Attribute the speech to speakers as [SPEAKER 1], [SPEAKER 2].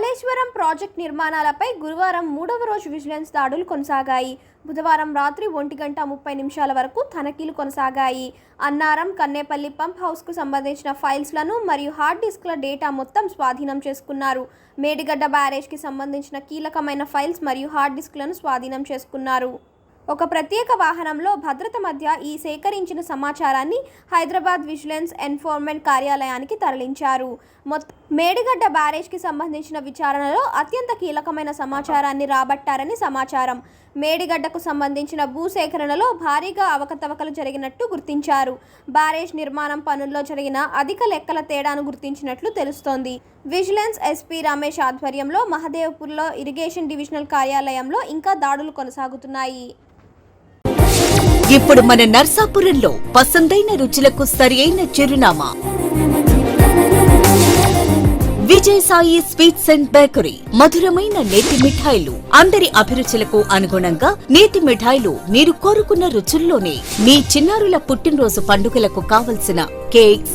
[SPEAKER 1] Kaleshwaram project నిర్మాణాలపై గురువారం మూడవ రోజు విజిలెన్స్ దాడులు కొనసాగాయి. బుధవారం రాత్రి ఒంటి గంట ముప్పై నిమిషాల వరకు తనిఖీలు కొనసాగాయి. అన్నారం కన్నేపల్లి పంప్ హౌస్కు సంబంధించిన ఫైల్స్లను మరియు హార్డ్ డిస్క్ల డేటా మొత్తం స్వాధీనం చేసుకున్నారు. మేడిగడ్డ బ్యారేజ్కి సంబంధించిన కీలకమైన ఫైల్స్ మరియు హార్డ్ డిస్క్లను స్వాధీనం చేసుకున్నారు. ఒక ప్రత్యేక వాహనంలో భద్రత మధ్య ఈ సేకరించిన సమాచారాన్ని హైదరాబాద్ విజిలెన్స్ ఎన్ఫోర్మెంట్ కార్యాలయానికి తరలించారు. మొత్తం మేడిగడ్డ బ్యారేజ్కి సంబంధించిన విచారణలో అత్యంత కీలకమైన సమాచారాన్ని రాబట్టారని సమాచారం. మేడిగడ్డకు సంబంధించిన భూసేకరణలో భారీగా అవకతవకలు జరిగినట్టు గుర్తించారు. బ్యారేజ్ నిర్మాణం పనుల్లో జరిగిన అధిక లెక్కల తేడాను గుర్తించినట్లు తెలుస్తోంది. విజిలెన్స్ ఎస్పీ రమేష్ ఆధ్వర్యంలో మహదేవ్పూర్లో ఇరిగేషన్ డివిజనల్ కార్యాలయంలో ఇంకా దాడులు కొనసాగుతున్నాయి.
[SPEAKER 2] ఇప్పుడు మన నర్సాపురంలో పసందైన రుచులకు సరి అయిన చిరునామా. Vijay Sai sweets and bakery. మధురమైన నేతి మిఠాయిలు. అందరి అభిరుచులకు అనుగుణంగా నేతి మిఠాయిలు మీరు కోరుకున్న రుచుల్లోనే మీ చిన్నారుల పుట్టినరోజు పండుగలకు కావలసిన cakes